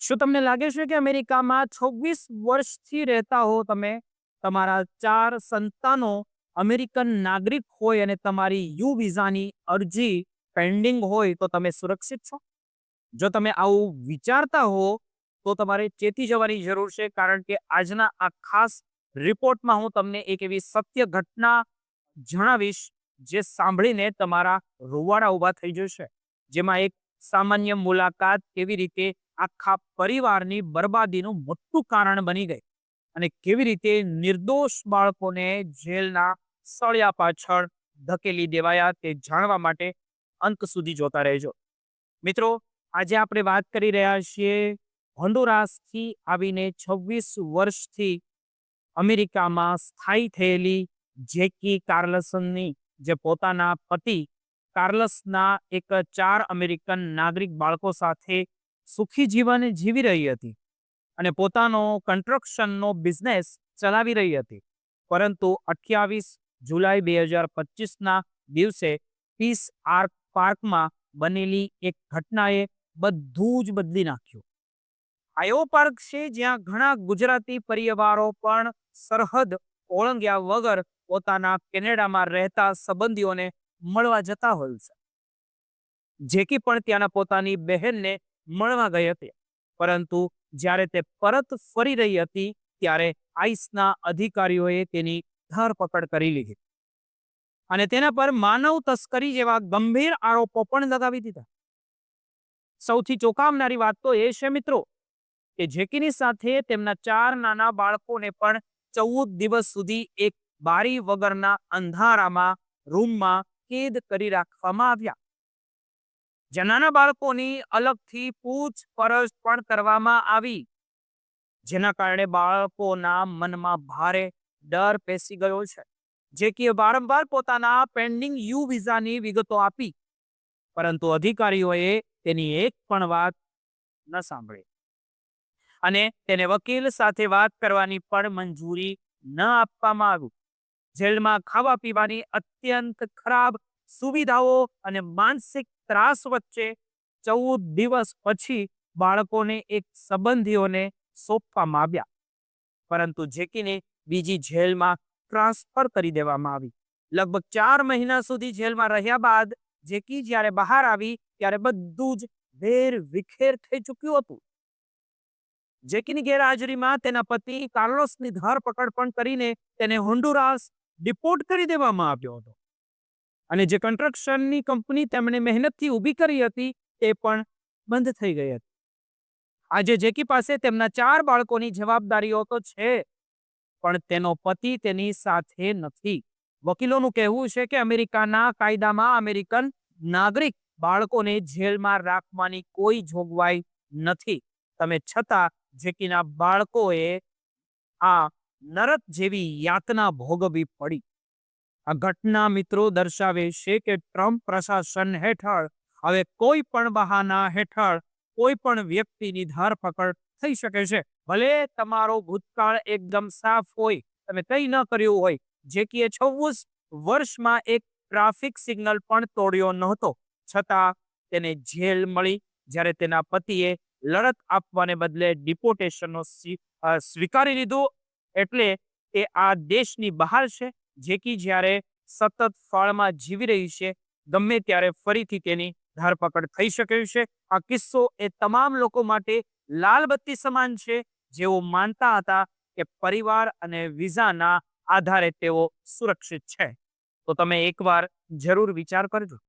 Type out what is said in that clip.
શું તમને લાગે છે કે અમેરિકામાં છવ્વીસ વર્ષથી રહેતા હો તમે? તમારા ચાર સંતાનો અમેરિકન નાગરિક હોય અને તમારી યુ વિઝાની અરજી પેન્ડિંગ હોય તો તમે સુરક્ષિત છો? જો તમે આવું વિચારતા હો, તો તમારે ચેતી જવાની જરૂર છે કારણ કે આજના આ ખાસ રિપોર્ટમાં હું તમને એક એવી સત્ય ઘટના જણાવીશ જે સાંભળીને તમારા રૂવાડા ઊભા થઈ જશે. જેમાં એક સામાન્ય મુલાકાત કેવી રીતે આખા પરિવારની બરબાદીનું મોટું કારણ બની ગઈ અને કેવી રીતે નિર્દોષ બાળકોને જેલના સળિયા પાછળ ધકેલી દેવાયા તે જાણવા માટે અંત સુધી જોતા રહેજો. મિત્રો, આજે આપણે વાત કરી રહ્યા છીએ હોન્ડુરાસથી આવીને છવ્વીસ વર્ષથી અમેરિકામાં સ્થાયી થયેલી જેકી કાર્લસનની, જે પોતાના પતિ કાર્લસના એક ચાર અમેરિકન નાગરિક બાળકો સાથે સુખી જીવન જીવી રહી હતી અને પોતાનો કન્સ્ટ્રક્શનનો બિઝનેસ ચલાવી રહી હતી. પરંતુ અઠ્યાવીસ જુલાઈ બે હજાર પચીસના દિવસે પીસ આર્ક પાર્કમાં બનેલી એક ઘટનાએ બધું જ બદલી નાખ્યું. આ એવો પાર્ક છે જ્યાં ઘણા ગુજરાતી પરિવારો પણ સરહદ ઓળંગ્યા વગર પોતાના કેનેડામાં રહેતા સંબંધીઓને મળવા જતા હોય છે. જેકી પણ ત્યાંના પોતાની બહેનને મળવા ગઈ હતી. પરંતુ જ્યારે તે પરત ફરી રહી હતી, ત્યારે આઈસના અધિકારીઓએ તેની ધરપકડ કરી લીધી. અને તેના પર માનવ તસ્કરી જેવા ગંભીર આરોપો પણ લગાવી દીધા. સૌથી ચોંકાવનારી વાત તો એ છે મિત્રો, કે જેકીની સાથે તેમના ચાર નાના બાળકોને પણ ચૌદ દિવસ સુધી એક બારી વગરના અંધારામાં, રૂમમાં કેદ કરી રાખવામાં આવ્યા. નાના બાળકોની અલગથી પૂછપરછ પણ કરવામાં આવી. જેના કારણે બાળકોના મનમાં ભારે ડર પેસી ગયો છે. જે કે વારંવાર પોતાના પેન્ડિંગ યુ વિઝાની વિગતો આપી. પરંતુ અધિકારીઓએ તેની એક પણ વાત ન સાંભળી. અને તેને વકીલ સાથે વાત કરવાની પણ મંજૂરી ન આપવામાં આવી. જેલમાં ખાવા પીવાની અત્યંત ખરાબ સુવિધાઓ અને માનસિક ત્રાસ વચ્ચે ચૌદ દિવસ પછી બાળકોને એક સંબંધીઓને સોંપવામાં આવ્યા. પરંતુ જેકીને બીજી જેલમાં ટ્રાન્સફર કરી દેવામાં આવી. લગભગ ચાર મહિના સુધી જેલમાં રહ્યા બાદ જેકી જ્યારે બહાર આવી ત્યારે બધું જ વેર વિખેર થઈ ચૂક્યું હતું. જેકીની ગેરહાજરીમાં તેના પતિ કાર્લોસની ધરપકડ પણ કરીને તેને હોન્ડુરાસ ડિપોર્ટ કરી દેવામાં આવ્યો હતો. અને જે કન્સ્ટ્રક્શનની કંપની તેમણે મહેનતથી ઊભી કરી હતી તે પણ બંધ થઈ ગઈ હતી. આજે જેકી પાસે તેમના ચાર બાળકોની જવાબદારીઓ તો છે, પણ તેનો પતિ તેની સાથે નથી. વકીલોનું કહેવું છે કે અમેરિકાના કાયદામાં અમેરિકન નાગરિક બાળકોને જેલમાં રાખવાની કોઈ જોગવાઈ નથી. તમે છતાં જેકીના બાળકોએ આ નરક જેવી યાતના ભોગવવી પડી. આ ઘટના મિત્રો દર્શાવે છે કે ટ્રમ્પ પ્રશાસન હેઠળ હવે કોઈ પણ બહાના હેઠળ કોઈ પણ વ્યક્તિની ધરપકડ થઈ શકે છે. ભલે તમારો ભૂતકાળ એકદમ સાફ હોય, તમે કંઈ ન કર્યું હોય, જે કે છવ્વીસ વર્ષમાં એક ટ્રાફિક સિગ્નલ પણ તોડ્યો નહોતો. છતાં તેને જેલ મળી, જ્યારે તેના પતિએ લડત આપવાને બદલે ડિપોટેશનનો સ્વીકારી લીધું. એટલે તે આ દેશની બહાર છે. જે કે જ્યારે સતત ફાળમાં જીવી રહી છે, ગમે ત્યારે ફરીથી તેની ધરપકડ થઈ શકે છે. આ કિસ્સો એ તમામ લોકો માટે લાલ બત્તી સમાન છે. જેઓ માનતા હતા કે પરિવાર અને વિઝાના આધારે તેઓ સુરક્ષિત છે. તો તમે એકવાર જરૂર વિચાર કરજો.